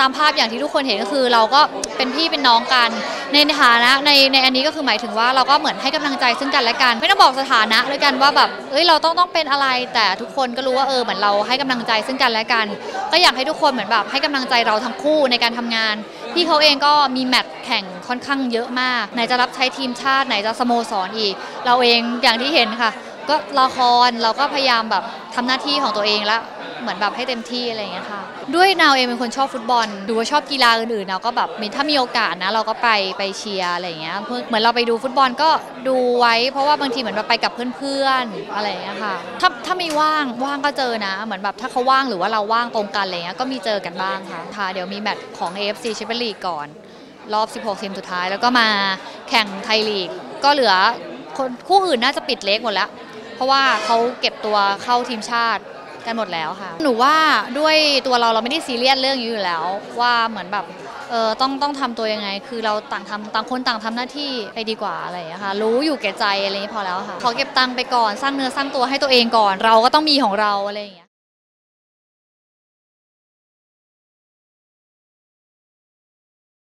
ตามภาพอย่างที่ทุกคนเห็นก็คือเราก็เป็นพี่เป็นน้องกันในฐานะในในอันนี้ก็คือหมายถึงว่าเราก็เหมือนให้กำลังใจซึ่งกันและกัน ไม่ต้องบอกสถานะเลยกันว่าแบบเอ้ยเราต้องต้องเป็นอะไร แต่ทุกคนก็รู้ว่าเออเหมือนเราให้กำลังใจซึ่งกันและกัน ก็อยากให้ทุกคนเหมือนแบบให้กำลังใจเราทั้งคู่ในการทำงานพี่เขาเองก็มีแมตช์แข่งค่อนข้างเยอะมาก ไหนจะรับใช้ทีมชาติไหนจะสโมสรอีก เราเองอย่างที่เห็นค่ะ ก็ละครเราก็พยายามแบบทำหน้าที่ของตัวเองแล้วเหมือนแบบให้เต็มที่อะไรอย่างเงี้ยค่ะ ด้วยนาวเองเป็นคนชอบฟุตบอล ดูว่าชอบกีฬาอื่นๆนาวก็แบบถ้ามีโอกาสนะเราก็ไปไปเชียร์อะไรอย่างเงี้ยเหมือนเราไปดูฟุตบอลก็ดูไว้ เพราะว่าบางทีเหมือนแบบไปกับเพื่อนๆอะไรอย่างเงี้ยค่ะถ้าถ้าไม่ว่างว่างก็เจอนะ เหมือนแบบถ้าเขาว่างหรือว่าเราว่างตรงกันอะไรเงี้ยก็มีเจอกันบ้างค่ะค่ะเดี๋ยวมีแมตช์ของ AFC แชมเปี้ยนลีกก่อน รอบ 16ทีมสุดท้ายแล้วก็มาแข่งไทยลีกก็เหลือคนคู่อื่นน่าจะปิดเล็กหมดแล้ว เพราะว่าเขาเก็บตัวเข้าทีมชาติกันหมดแล้วค่ะ หนูว่าด้วยตัวเราเราไม่ได้ซีเรียสเรื่องนี้อยู่แล้ว ว่าเหมือนแบบเออต้องต้องทำตัวยังไง คือเราต่างทำต่างคนต่างทำหน้าที่ไปดีกว่าอะไรอย่างเงี้ยค่ะ รู้อยู่แก่ใจอะไรอย่างนี้พอแล้วค่ะ ขอเก็บตังค์ไปก่อนสร้างเนื้อสร้างตัวให้ตัวเองก่อน เราก็ต้องมีของเราอะไรอย่างเงี้ย